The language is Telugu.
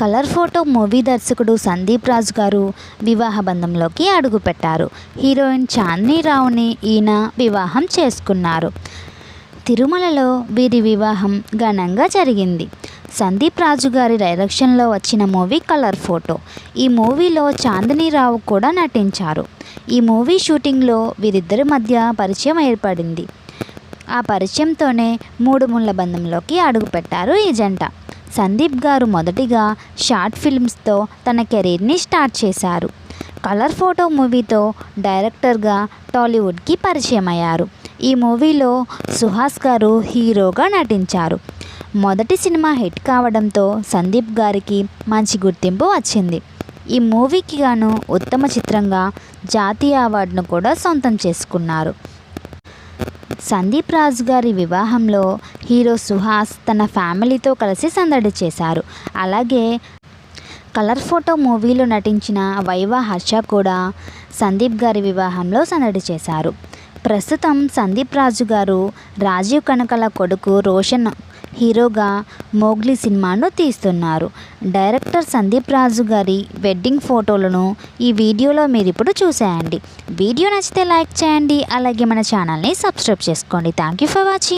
కలర్ ఫోటో మూవీ దర్శకుడు సందీప్ రాజు గారు వివాహ బంధంలోకి అడుగుపెట్టారు. హీరోయిన్ చాందినీ రావుని ఈయన వివాహం చేసుకున్నారు. తిరుమలలో వీరి వివాహం ఘనంగా జరిగింది. సందీప్ రాజు గారి డైరెక్షన్లో వచ్చిన మూవీ కలర్ ఫోటో. ఈ మూవీలో చాందినీ రావు కూడా నటించారు. ఈ మూవీ షూటింగ్లో వీరిద్దరి మధ్య పరిచయం ఏర్పడింది. ఆ పరిచయంతోనే మూడు ముళ్ళ బంధంలోకి అడుగుపెట్టారు ఈ జంట సందీప్ గారు మొదటిగా షార్ట్ ఫిల్మ్స్తో తన కెరీర్ని స్టార్ట్ చేశారు. కలర్ ఫోటో మూవీతో డైరెక్టర్గా టాలీవుడ్కి పరిచయం అయ్యారు ఈ మూవీలో సుహాస్ గారు హీరోగా నటించారు. మొదటి సినిమా హిట్ కావడంతో సందీప్ గారికి మంచి గుర్తింపు వచ్చింది. ఈ మూవీకి గాను ఉత్తమ చిత్రంగా జాతీయ అవార్డును కూడా సొంతం చేసుకున్నారు. సందీప్ రాజు గారి వివాహంలో హీరో సుహాస్ తన ఫ్యామిలీతో కలిసి సందడి చేశారు. అలాగే కలర్ ఫోటో మూవీలో నటించిన వైవా హర్ష కూడా సందీప్ గారి వివాహంలో సందడి చేశారు. ప్రస్తుతం సందీప్ రాజు గారు రాజీవ్ కనకల కొడుకు రోషన్ హీరోగా మోగ్లీ సినిమాను తీస్తున్నారు. డైరెక్టర్ సందీప్ రాజు గారి వెడ్డింగ్ ఫోటోలను ఈ వీడియోలో మీరు ఇప్పుడు చూసేయండి. వీడియో నచ్చితే లైక్ చేయండి అలాగే మన ఛానల్ని సబ్స్క్రైబ్ చేసుకోండి. Thank you for watching.